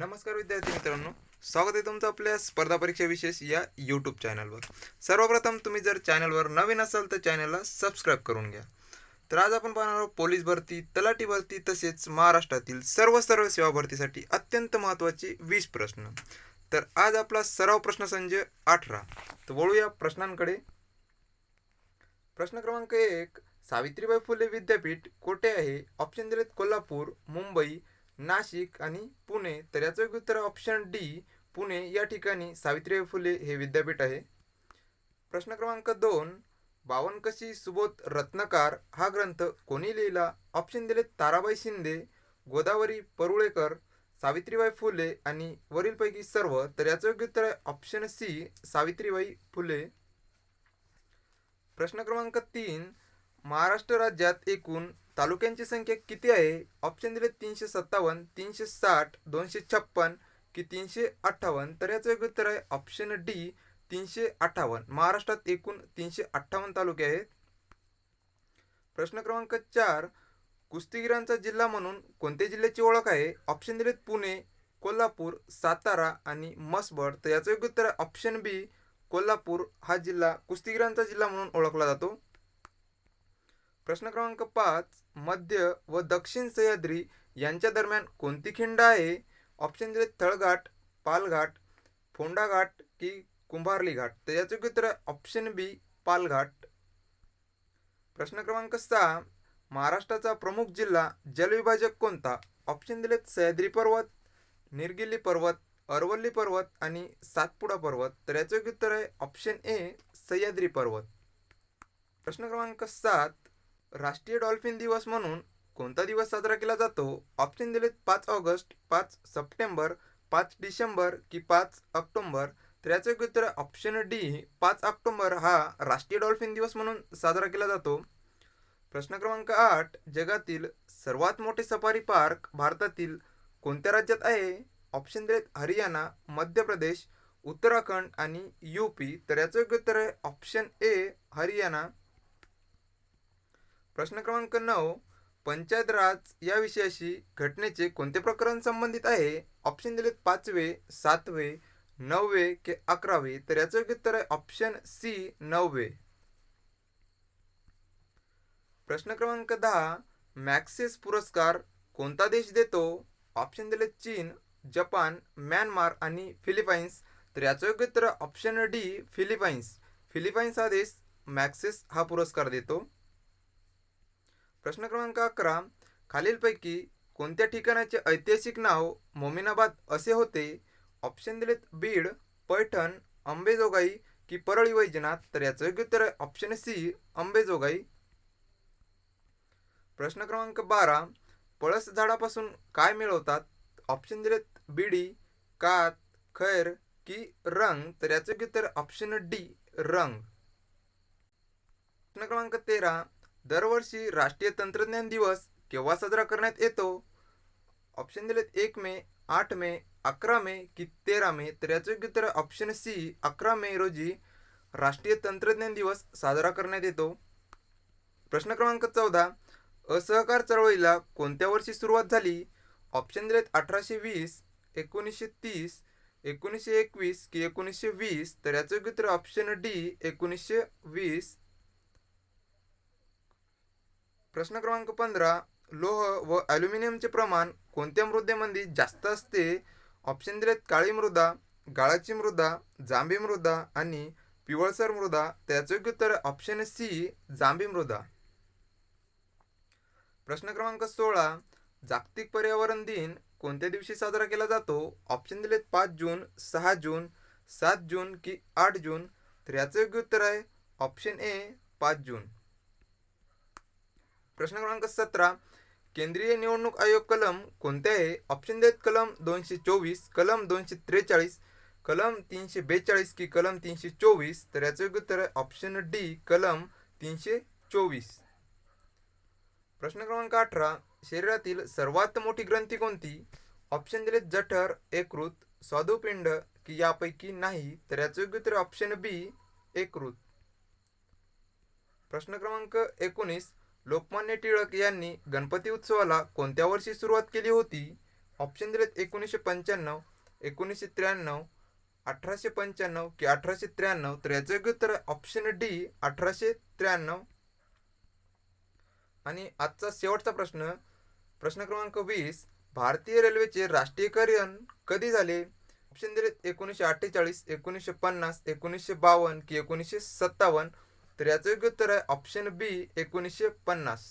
नमस्कार विद्यार्थी मित्रांनो स्वागत आहे तुमचं आपल्या स्पर्धा परीक्षा विशेष या यूट्यूब चॅनलवर सर्वप्रथम तुम्ही जर चॅनलवर नवीन असाल तर चॅनलला सबस्क्राईब करून घ्या. तर आज आपण पाहणार आहोत पोलीस भरती तलाठी भरती तसेच महाराष्ट्रातील सर्व सर्व सेवा भरतीसाठी अत्यंत महत्त्वाचे वीस प्रश्न. तर आज आपला सराव प्रश्नसंच अठरा. तर वळूया प्रश्नांकडे. प्रश्न क्रमांक एक सावित्रीबाई फुले विद्यापीठ कोठे आहे? ऑप्शन दिलेत कोल्हापूर मुंबई नाशिक आणि पुणे तर याचं योग्य उत्तर ऑप्शन डी पुणे या ठिकाणी सावित्रीबाई फुले हे विद्यापीठ आहे. प्रश्न क्रमांक दोन बावनकशी सुबोध रत्नकार हा ग्रंथ कोणी लिहिला? ऑप्शन दिले ताराबाई शिंदे गोदावरी परुळेकर सावित्रीबाई फुले आणि वरीलपैकी सर्व तर याचं योग्य उत्तर आहे ऑप्शन सी सावित्रीबाई फुले. प्रश्न क्रमांक तीन महाराष्ट्र राज्यात एकूण तालुक्यांची संख्या किती आहे? ऑप्शन दिले तीनशे सत्तावन्न तीनशे साठ दोनशे छप्पन की तीनशे अठ्ठावन्न? तर याचं योग्य उत्तर आहे ऑप्शन डी तीनशे अठ्ठावन्न. महाराष्ट्रात एकूण तीनशे अठ्ठावन्न तालुके आहेत. प्रश्न क्रमांक चार कुस्तीगिरांचा जिल्हा म्हणून कोणत्या जिल्ह्याची ओळख आहे? ऑप्शन दिलेत पुणे कोल्हापूर सातारा आणि मसबड. तर याचं योग्य उत्तर आहे ऑप्शन बी कोल्हापूर. हा जिल्हा कुस्तीगिरांचा जिल्हा म्हणून ओळखला जातो. प्रश्न क्रमांक पाच मध्य व दक्षिण सह्याद्री यांच्या दरम्यान कोणती खिंड आहे? ऑप्शन दिले तळघाट पालघाट फोंडाघाट की कुंभारली घाट तर याचं उत्तर आहे ऑप्शन बी पालघाट. प्रश्न क्रमांक सहा महाराष्ट्राचा प्रमुख जिल्हा जलविभाजक कोणता? ऑप्शन दिलेत सह्याद्री पर्वत निरगिली पर्वत अरवल्ली पर्वत आणि सातपुडा पर्वत. तर याचं उत्तर आहे ऑप्शन ए सह्याद्री पर्वत. प्रश्न क्रमांक सात राष्ट्रीय डॉल्फिन दिवस म्हणून कोणता दिवस साजरा केला जातो? ऑप्शन दिलेत पाच ऑगस्ट पाच सप्टेंबर पाच डिसेंबर की पाच ऑक्टोंबर. तर याचं उत्तर ऑप्शन डी पाच ऑक्टोंबर हा राष्ट्रीय डॉल्फिन दिवस म्हणून साजरा केला जातो. प्रश्न क्रमांक आठ जगातील सर्वात मोठे सफारी पार्क भारतातील कोणत्या राज्यात आहे? ऑप्शन दिलेत हरियाणा मध्य प्रदेश उत्तराखंड आणि यूपी तर याचं योग्य उत्तर आहे ऑप्शन ए हरियाणा. प्रश्न क्रमांक नऊ पंचायत राज या विषयाशी घटनेचे कोणते प्रकरण संबंधित आहे? ऑप्शन दिलेत पाचवे सातवे नववे के अकरावे. तर याचं योग्य उत्तर आहे ऑप्शन सी नववे. प्रश्न क्रमांक दहा मॅक्सिस पुरस्कार कोणता देश देतो? ऑप्शन दिले चीन जपान म्यानमार आणि फिलिपाईन्स. तर याचं योग्य उत्तर ऑप्शन डी फिलिपाईन्स. फिलिपाईन्स हा देश मॅक्सिस हा पुरस्कार देतो. प्रश्न क्रमांक अकरा. खालीलपैकी कोणत्या ठिकाणाचे ऐतिहासिक नाव मोमिनाबाद असे होते? ऑप्शन दिलेत बीड पैठण अंबेजोगाई की परळी वैजनाथ. तर याचं योग्य उत्तर आहे ऑप्शन सी अंबेजोगाई प्रश्न क्रमांक बारा. पळस झाडापासून काय मिळवतात? ऑप्शन दिलेत बिडी कात खैर की रंग. तर याचं योग्य उत्तर ऑप्शन डी रंग. प्रश्न क्रमांक तेरा. दरवर्षी राष्ट्रीय तंत्रज्ञान दिवस केव्हा साजरा करण्यात येतो? ऑप्शन दिलेत एक मे आठ मे अकरा मे की तेरा मे? तर याचं योग्य उत्तर ऑप्शन सी अकरा मे रोजी राष्ट्रीय तंत्रज्ञान दिवस साजरा करण्यात येतो. प्रश्न क्रमांक चौदा असहकार चळवळीला कोणत्या वर्षी सुरुवात झाली? ऑप्शन दिलेत अठराशे वीस एकोणीसशे तीस एकोणीसशे एकवीस की एकोणीसशे वीस? तर याचं योग्य उत्तर ऑप्शन डी एकोणीसशे वीस. प्रश्न क्रमांक पंधरा लोह व ॲल्युमिनियमचे प्रमाण कोणत्या मृदेमध्ये जास्त असते? ऑप्शन दिलेत काळी मृदा गाळाची मृदा जांभी मृदा आणि पिवळसर मृदा. त्याचं योग्य उत्तर ऑप्शन सी जांभी मृदा. प्रश्न क्रमांक सोळा जागतिक पर्यावरण दिन कोणत्या दिवशी साजरा केला जातो? ऑप्शन दिलेत पाच जून सहा जून सात जून की आठ जून. तर याचं योग्य उत्तर आहे ऑप्शन ए पाच जून. प्रश्न क्रमांक सतरा केंद्रीय निवडणूक आयोग कलम कोणते आहे ऑप्शन देत कलम दोनशे चोवीस कलम दोनशे त्रेचाळीस कलम तीनशे बेचाळीस की कलम तीनशे चोवीस तर याचं योग्य उत्तर आहे ऑप्शन डी कलम तीनशे चोवीस. प्रश्न क्रमांक अठरा शरीरातील सर्वात मोठी ग्रंथी कोणती? ऑप्शन दिले जठर एकृत स्वादुपिंड की यापैकी नाही तर याचं योग्य उत्तर ऑप्शन बी एकृत प्रश्न क्रमांक एकोणीस लोकमान्य टिळक यांनी गणपती उत्सवाला कोणत्या वर्षी सुरुवात केली होती? ऑप्शन दिलेत एकोणीसशे पंच्याण्णव एकोणीसशे त्र्याण्णव अठराशे पंच्याण्णव की अठराशे त्र्याण्णव. तर याचं योग्य उत्तर ऑप्शन डी अठराशे त्र्याण्णव. आणि आजचा शेवटचा प्रश्न प्रश्न क्रमांक वीस भारतीय रेल्वेचे राष्ट्रीयकरण कधी झाले? ऑप्शन दिलेत एकोणीसशे अठ्ठेचाळीस एकोणीसशे पन्नास एकोणीसशे बावन्न की एकोणीसशे सत्तावन्न. तर याचं योग्य उत्तर आहे ऑप्शन बी एकोणीसशे पन्नास.